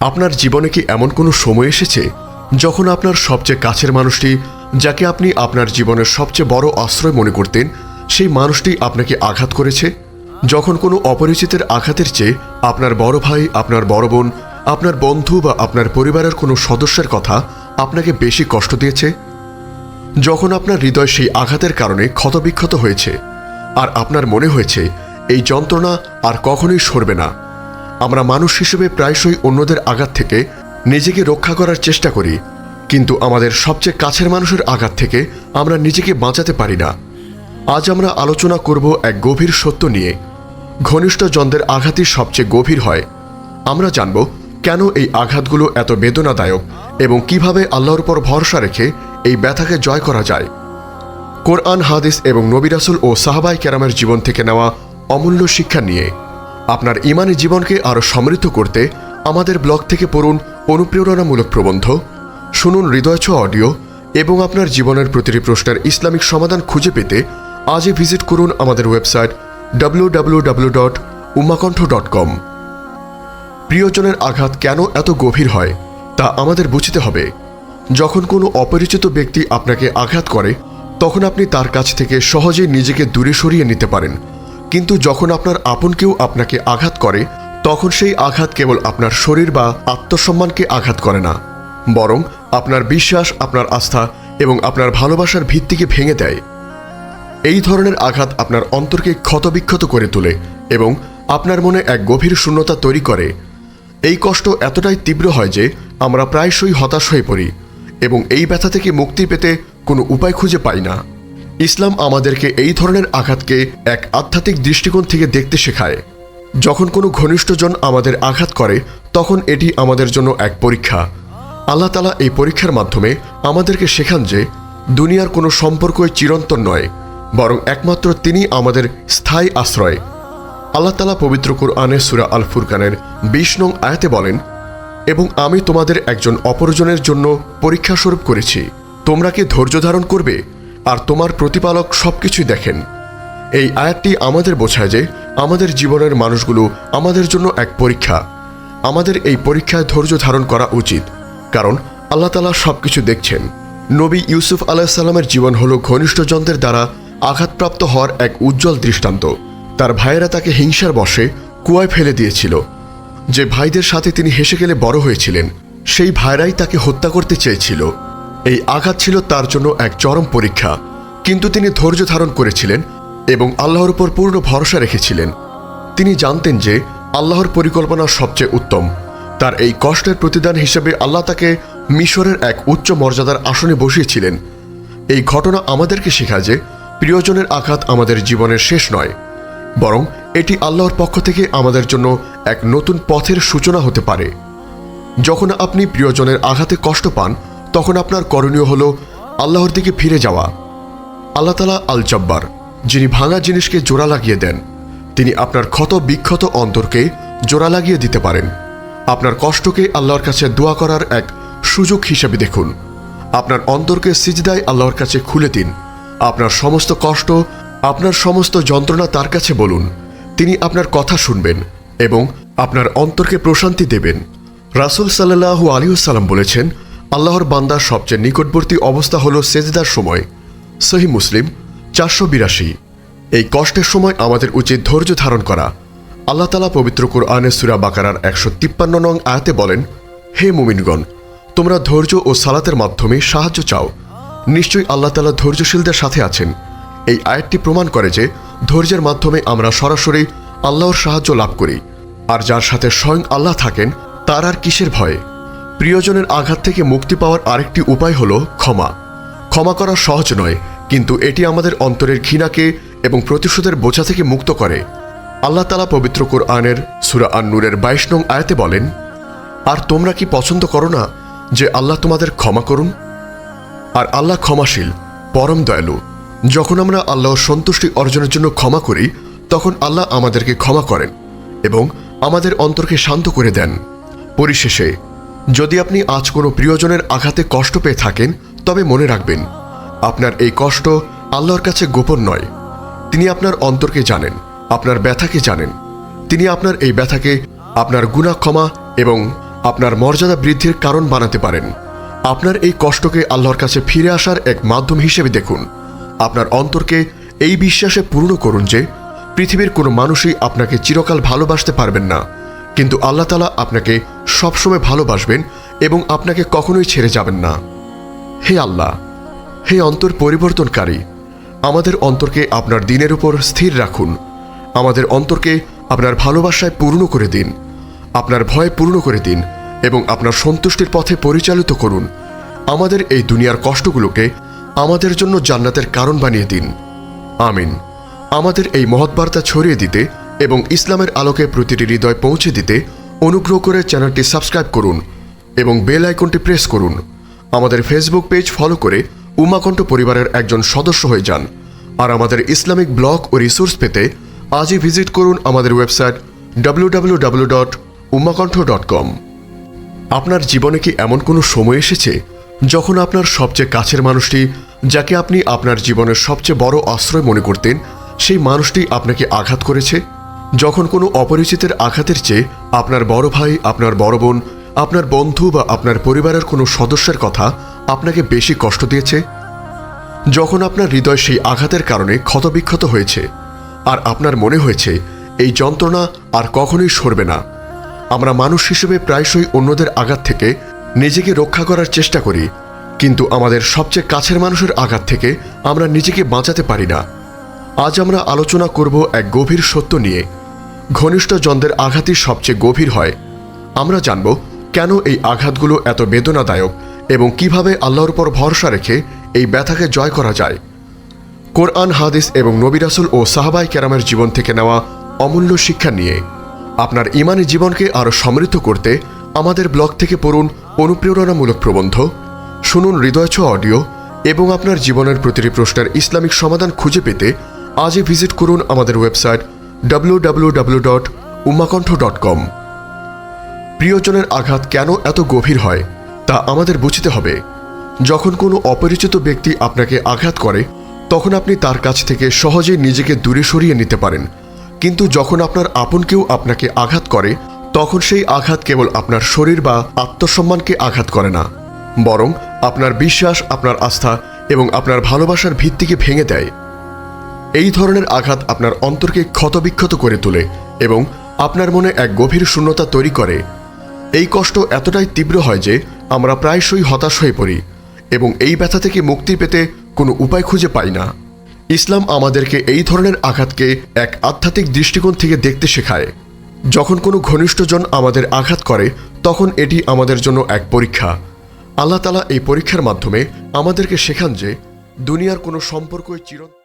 আপনার জীবনে কি এমন কোনো সময় এসেছে যখন আপনার সবচেয়ে কাছের মানুষটি যাকে আপনি আপনার জীবনের সবচেয়ে বড় আশ্রয় মনে করতেন, সেই মানুষটি আপনাকে আঘাত করেছে? যখন কোনো অপরিচিতের আঘাতের চেয়ে আপনার বড় ভাই, আপনার বড় বোন, আপনার বন্ধু বা আপনার পরিবারের কোনো সদস্যের কথা আপনাকে বেশি কষ্ট দিয়েছে? যখন আপনার হৃদয় সেই আঘাতের কারণে ক্ষতবিক্ষত হয়েছে, আর আপনার মনে হয়েছে, এই যন্ত্রণা আর কখনোই সরবে না। আমরা মানুষ হিসেবে প্রায়শই অন্যদের আঘাত থেকে নিজেকে রক্ষা করার চেষ্টা করি, কিন্তু আমাদের সবচেয়ে কাছের মানুষের আঘাত থেকে আমরা নিজেকে বাঁচাতে পারি না। আজ আমরা আলোচনা করব এক গভীর সত্য নিয়ে। ঘনিষ্ঠ জনদের আঘাতই সবচেয়ে গভীর হয়। আমরা জানব কেন এই আঘাতগুলো এত বেদনাদায়ক এবং কীভাবে আল্লাহর উপর ভরসা রেখে এই ব্যথাকে জয় করা যায়। কোরআন, হাদিস এবং নবিরাসুল ও সাহাবাই কেরামের জীবন থেকে নেওয়া অমূল্য শিক্ষা নিয়ে। আপনার ইমানি জীবনকে আরও সমৃদ্ধ করতে আমাদের ব্লগ থেকে পড়ুন অনুপ্রেরণামূলক প্রবন্ধ, শুনুন হৃদয়ছ অডিও এবং আপনার জীবনের প্রতিটি প্রশ্নের ইসলামিক সমাধান খুঁজে পেতে আজই ভিজিট করুন আমাদের website W W dot dot com প্রিয়জনের আঘাত কেন এত গভীর হয় তা আমাদের বুঝতে হবে। যখন কোনো অপরিচিত ব্যক্তি আপনাকে আঘাত করে, তখন আপনি তার কাছ থেকে সহজেই নিজেকে দূরে সরিয়ে নিতে পারেন। কিন্তু যখন আপনার আপন কেউ আপনাকে আঘাত করে, তখন সেই আঘাত কেবল আপনার শরীর বা আত্মসম্মানকে আঘাত করে না। বরং আপনার বিশ্বাস, আপনার আস্থা এবং আপনার ভালোবাসার ভিত্তিকে ভেঙে দেয়। এই ধরনের আঘাত আপনার অন্তরকে ক্ষতবিক্ষত করে তোলে এবং আপনার মনে এক গভীর শূন্যতা তৈরি করে। এই কষ্ট এতটাই তীব্র হয় যে আমরা প্রায়শই হতাশ হয়ে পড়ি এবং এই ব্যথা থেকে মুক্তি পেতে কোনো উপায় খুঁজে পাই না। ইসলাম আমাদেরকে এই ধরনের আঘাতকে এক আধ্যাত্মিক দৃষ্টিকোণ থেকে দেখতে শেখায়। যখন কোনো ঘনিষ্ঠজন আমাদের আঘাত করে, তখন এটি আমাদের জন্য এক পরীক্ষা। আল্লাহ তালা এই পরীক্ষার মাধ্যমে আমাদেরকে শেখান যে, দুনিয়ার কোনো সম্পর্কই চিরন্তন নয়, বরং একমাত্র তিনি আমাদের স্থায়ী আশ্রয়। আল্লাহ তালা পবিত্র কুরআনে সুরা আল ফুরকানের বিশ নং আয়াতে বলেন, এবং আমি তোমাদের একজন অপরজনের জন্য পরীক্ষা স্বরূপ করেছি। তোমরা কি ধৈর্য ধারণ করবে? আর তোমার প্রতিপালক সবকিছুই দেখেন। এই আয়াতটি আমাদের বোঝায় যে আমাদের জীবনের মানুষগুলো আমাদের জন্য এক পরীক্ষা। আমাদের এই পরীক্ষায় ধৈর্য ধারণ করা উচিত, কারণ আল্লাহ তালা সবকিছু দেখছেন। নবী ইউসুফ আলাহিসাল্লামের জীবন হল ঘনিষ্ঠজনদের দ্বারা আঘাতপ্রাপ্ত হওয়ার এক উজ্জ্বল দৃষ্টান্ত। তার ভাইয়েরা তাকে হিংসার বশে কুয়ায় ফেলে দিয়েছিল। যে ভাইদের সাথে তিনি হেসে গেলে বড় হয়েছিলেন, সেই ভাইরাই তাকে হত্যা করতে চেয়েছিল। এই আঘাত ছিল তার জন্য এক চরম পরীক্ষা। কিন্তু তিনি ধৈর্য ধারণ করেছিলেন এবং আল্লাহর উপর পূর্ণ ভরসা রেখেছিলেন। তিনি জানতেন যে আল্লাহর পরিকল্পনা সবচেয়ে উত্তম। তার এই কষ্টের প্রতিদান হিসেবে আল্লাহ তাকে মিশরের এক উচ্চ মর্যাদার আসনে বসিয়েছিলেন। এই ঘটনা আমাদেরকে শেখায় যে প্রিয়জনের আঘাত আমাদের জীবনের শেষ নয়, বরং এটি আল্লাহর পক্ষ থেকে আমাদের জন্য এক নতুন পথের সূচনা হতে পারে। যখন আপনি প্রিয়জনের আঘাতে কষ্ট পান তখন আপনার করণীয় হল আল্লাহর দিকে ফিরে যাওয়া। আল্লাহ তালা আল জব্বার যিনি ভাঙা জিনিসকে জোড়া লাগিয়ে দেন, তিনি আপনার ক্ষত বিক্ষত অন্তরকে জোড়া লাগিয়ে দিতে পারেন। আপনার কষ্টকে আল্লাহর কাছে দোয়া করার এক সুযোগ হিসেবে দেখুন। আপনার অন্তরকে সিজদায় আল্লাহর কাছে খুলে দিন। আপনার সমস্ত কষ্ট, আপনার সমস্ত যন্ত্রণা তার কাছে বলুন। তিনি আপনার কথা শুনবেন এবং আপনার অন্তরকে প্রশান্তি দেবেন। রাসুল সাল্লাহু আলিউসাল্লাম বলেছেন আল্লাহর বান্দার সবচেয়ে নিকটবর্তী অবস্থা হল সেজদার সময়। সহি মুসলিম, চারশো বিরাশি। এই কষ্টের সময় আমাদের উচিত ধৈর্য ধারণ করা। আল্লাহ তালা পবিত্র কোরআনে সুরা বাকারার একশো তিপ্পান্ন নং আয়াতে বলেন, হে মুমিনগণ, তোমরা ধৈর্য ও সালাতের মাধ্যমে সাহায্য চাও। নিশ্চয়ই আল্লাহ তালা ধৈর্যশীলদের সাথে আছেন। এই আয়াতটি প্রমাণ করে যে ধৈর্যের মাধ্যমে আমরা সরাসরি আল্লাহর সাহায্য লাভ করি। আর যার সাথে স্বয়ং আল্লাহ থাকেন, তার আর কিসের ভয়ে? প্রিয়জনের আঘাত থেকে মুক্তি পাওয়ার আরেকটি উপায় হল ক্ষমা। ক্ষমা করা সহজ নয়, কিন্তু এটি আমাদের অন্তরের ঘৃণাকে এবং প্রতিশোধের বোঝা থেকে মুক্ত করে। আল্লাহ তালা পবিত্র কোরআনের সুরা আন্নুরের বাইশ নং আয়াতে বলেন, আর তোমরা কি পছন্দ করো না যে আল্লাহ তোমাদের ক্ষমা করুন? আর আল্লাহ ক্ষমাশীল, পরম দয়ালু। যখন আমরা আল্লাহর সন্তুষ্টি অর্জনের জন্য ক্ষমা করি, তখন আল্লাহ আমাদেরকে ক্ষমা করেন এবং আমাদের অন্তরকে শান্ত করে দেন। পরিশেষে যদি আপনি আজ কোনো প্রিয়জনের আঘাতে কষ্ট পেয়ে থাকেন, তবে মনে রাখবেন, আপনার এই কষ্ট আল্লাহর কাছে গোপন নয়। তিনি আপনার অন্তরকে জানেন, আপনার ব্যথাকে জানেন। তিনি আপনার এই ব্যথাকে আপনার গুণা ক্ষমা এবং আপনার মর্যাদা বৃদ্ধির কারণ বানাতে পারেন। আপনার এই কষ্টকে আল্লাহর কাছে ফিরে আসার এক মাধ্যম হিসেবে দেখুন। আপনার অন্তরকে এই বিশ্বাসে পূর্ণ করুন যে, পৃথিবীর কোনো মানুষই আপনাকে চিরকাল ভালোবাসতে পারবেন না। কিন্তু আল্লাহ তালা আপনাকে সবসময় ভালোবাসবেন এবং আপনাকে কখনোই ছেড়ে যাবেন না। হে আল্লাহ, হে অন্তর পরিবর্তনকারী, আমাদের অন্তরকে আপনার দিনের উপর স্থির রাখুন। আমাদের অন্তরকে আপনার ভালোবাসায় পূর্ণ করে দিন, আপনার ভয় পূর্ণ করে দিন এবং আপনার সন্তুষ্টির পথে পরিচালিত করুন। আমাদের এই দুনিয়ার কষ্টগুলোকে আমাদের জন্য জান্নাতের কারণ বানিয়ে দিন। আমিন। আমাদের এই মহৎ বার্তা ছড়িয়ে দিতে এবং ইসলামের আলোকে প্রতিটি হৃদয় পৌঁছে দিতে অনুগ্রহ করে চ্যানেলটি সাবস্ক্রাইব করুন এবং বেল আইকনটি প্রেস করুন। আমাদের ফেসবুক পেজ ফলো করে উমাকণ্ঠ পরিবারের একজন সদস্য হয়ে যান। আর আমাদের ইসলামিক ব্লগ ও রিসোর্স পেতে আজই ভিজিট করুন আমাদের website W dot dot com আপনার জীবনে কি এমন কোনো সময় এসেছে যখন আপনার সবচেয়ে কাছের মানুষটি যাকে আপনি আপনার জীবনের সবচেয়ে বড় আশ্রয় মনে করতেন, সেই মানুষটি আপনাকে আঘাত করেছে? যখন কোনো অপরিচিতের আঘাতের চেয়ে আপনার বড় ভাই, আপনার বড় বোন, আপনার বন্ধু বা আপনার পরিবারের কোনো সদস্যের কথা আপনাকে বেশি কষ্ট দিয়েছে? যখন আপনার হৃদয় সেই আঘাতের কারণে ক্ষতবিক্ষত হয়েছে, আর আপনার মনে হয়েছে, এই যন্ত্রণা আর কখনোই সরবে না। আমরা মানুষ হিসেবে প্রায়শই অন্যদের আঘাত থেকে নিজেকে রক্ষা করার চেষ্টা করি, কিন্তু আমাদের সবচেয়ে কাছের মানুষের আঘাত থেকে আমরা নিজেকে বাঁচাতে পারি না। আজ আমরা আলোচনা করব এক গভীর সত্য নিয়ে। ঘনিষ্ঠ জনদের আঘাতই সবচেয়ে গভীর হয়। আমরা জানব কেন এই আঘাতগুলো এত বেদনাদায়ক এবং কীভাবে আল্লাহর উপর ভরসা রেখে এই ব্যথাকে জয় করা যায়। কোরআন, হাদিস এবং নবিরাসুল ও সাহাবাই কেরামের জীবন থেকে নেওয়া অমূল্য শিক্ষা নিয়ে। আপনার ইমানি জীবনকে আরও সমৃদ্ধ করতে আমাদের ব্লগ থেকে পড়ুন অনুপ্রেরণামূলক প্রবন্ধ, শুনুন হৃদয়ছ অডিও এবং আপনার জীবনের প্রতিটি প্রশ্নের ইসলামিক সমাধান খুঁজে পেতে আজই ভিজিট করুন আমাদের website W dot dot com প্রিয়জনের আঘাত কেন এত গভীর হয়, তা আমাদের বুঝতে হবে। যখন কোনো অপরিচিত ব্যক্তি আপনাকে আঘাত করে, তখন আপনি তার কাছ থেকে সহজেই নিজেকে দূরে সরিয়ে নিতে পারেন। কিন্তু যখন আপনার আপন কেউ আপনাকে আঘাত করে, তখন সেই আঘাত কেবল আপনার শরীর বা আত্মসম্মানকে আঘাত করে না। বরং আপনার বিশ্বাস, আপনার আস্থা এবং আপনার ভালোবাসার ভিত্তিকে ভেঙে দেয়। এই ধরনের আঘাত আপনার অন্তরকে ক্ষতবিক্ষত করে তোলে এবং আপনার মনে এক গভীর শূন্যতা তৈরি করে। এই কষ্ট এতটাই তীব্র হয় যে আমরা প্রায়শই হতাশ হয়ে পড়ি এবং এই ব্যথা থেকে মুক্তি পেতে কোনো উপায় খুঁজে পাই না। ইসলাম আমাদেরকে এই ধরনের আঘাতকে এক আধ্যাত্মিক দৃষ্টিকোণ থেকে দেখতে শেখায়। যখন কোনো ঘনিষ্ঠজন আমাদের আঘাত করে, তখন এটি আমাদের জন্য এক পরীক্ষা। আল্লাহ তালা এই পরীক্ষার মাধ্যমে আমাদেরকে শেখান যে দুনিয়ার কোনো সম্পর্কই চিরন্তন